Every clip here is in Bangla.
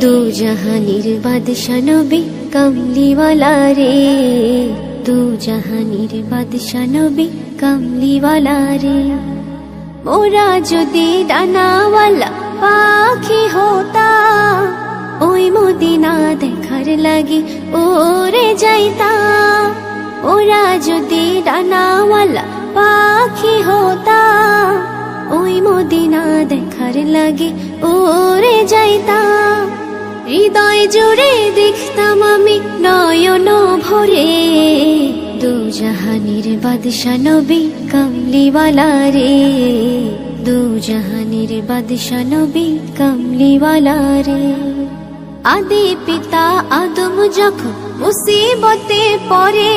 দু জাহানের বাদশা নবী কামলিওয়ালা রে দু জাহানের বাদশা নবী কামলিওয়ালা রে মোরা যদি ডানাওয়ালা পাখি হতা ওই মদিনা দেখার লাগি ওরে যাইতা ওরা যদি ডানাওয়ালা পাখি হতা ওই মদিনা দেখার লাগে ওরে যাইতা হৃদয় জুড়ে দেখতাম আমি নয়ন ভরে। দু জাহানের বাদশা নবী কামলিওয়ালা রে। দু জাহানের বাদশা নবী কামলিওয়ালা রে। আদি পিতা আদম যখন মুসিবতে পড়ে,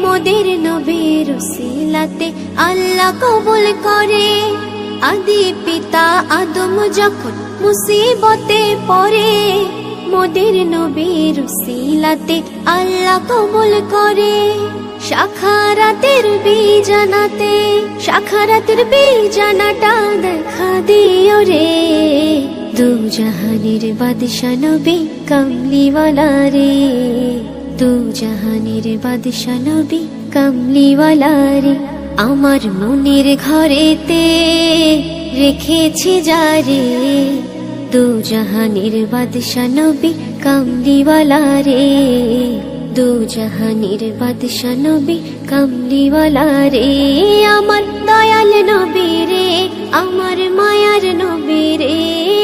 মোদের নবীর সিলাতে আল্লাহ কবুল করে। আদি পিতা আদম যখন মুসিবতে পড়ে, মোদের নবীর সিলাতে আল্লাহ কবুল করে। শাখারাতের বীজানাতে শাখারাতের বীজানাটা দেখা দিও রে। দু জাহানের বাদশা নবী কামলিওয়ালা রে। দু জাহানের বাদশা নবী কামলিওয়ালা রে। আমার মনের ঘরেতে রেখেছি যারে দু জাহানের বাদশা নবী কামলিওয়ালা রে। দু জাহানের বাদশা নবী কামলিওয়ালা রে। আমার দয়াল নবী রে, আমার মায়ার নবী রে।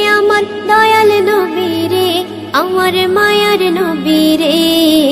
আমার দয়াল নবী রে, আমার মায়ার নবী রে।